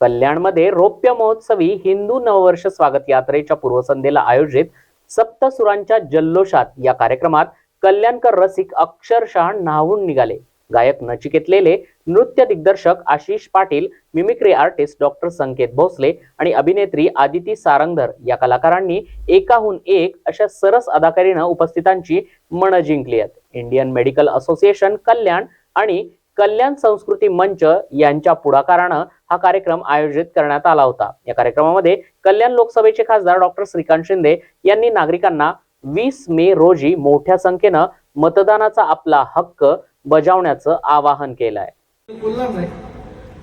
कल्याणमध्ये रौप्य महोत्सवी हिंदू नववर्ष स्वागत यात्रेच्या पूर्वसंध्येला आयोजित सप्तसुरांच्या जल्लोषात या कार्यक्रमात कल्याणकर रसिक अक्षरशः न्हावून निघाले. गायक नचिकेतलेले नृत्य दिग्दर्शक Ashish Patil mimicry artist doctor Sanket Bhosale आणि अभिनेत्री आदिती सारंगधर या कलाकारांनी एकाहून एक अशा सरस अदाकारीनं उपस्थितांची मनं जिंकली आहेत. इंडियन मेडिकल असोसिएशन कल्याण आणि कल्याण संस्कृती मंच यांच्या पुढाकारानं हा कार्यक्रम आयोजित करण्यात आला होता. या कार्यक्रमामध्ये कल्याण लोकसभेचे खासदार डॉक्टर श्रीकांत शिंदे यांनी नागरिकांना वीस मे रोजी मोठ्या संख्येनं मतदानाचा आपला हक्क बजावण्याचं आवाहन केलं आहे बोलणार नाही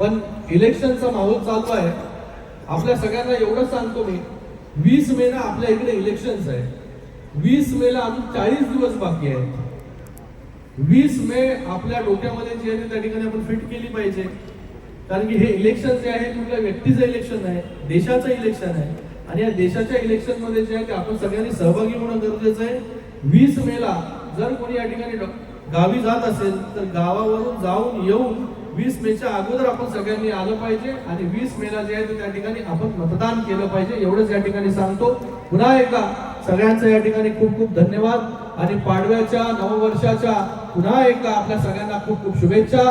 पण इलेक्शनचा माहोल चालू आहे. आपल्या सगळ्यांना एवढं सांगतो मी वीस मे ला आपल्या इकडे इलेक्शन्स आहे वीस मे ला अजून चाळीस दिवस बाकी आहे वीस मे आपल्या डोक्यामध्ये जी आहे त्या ठिकाणी आपण फिट केली पाहिजे. कारण की हे इलेक्शन जे आहे कुठल्या व्यक्तीचं इलेक्शन आहे देशाचं इलेक्शन आहे. आणि या देशाच्या इलेक्शनमध्ये जे आहे ते आपण सगळ्यांनी सहभागी होणं गरजेचं आहे. वीस मेला जर कोणी या ठिकाणी गावी जात असेल तर गावावरून जाऊन येऊन वीस मेच्या अगोदर आपण सगळ्यांनी आलं पाहिजे. आणि वीस मेला जे आहे ते त्या ठिकाणी आपण मतदान केलं पाहिजे. एवढंच या ठिकाणी सांगतो. पुन्हा एकदा सगळ्यांचं या ठिकाणी खूप खूप धन्यवाद. आणि पाडव्याच्या नववर्षाच्या पुन्हा एकदा आपल्या सगळ्यांना खूप खूप शुभेच्छा.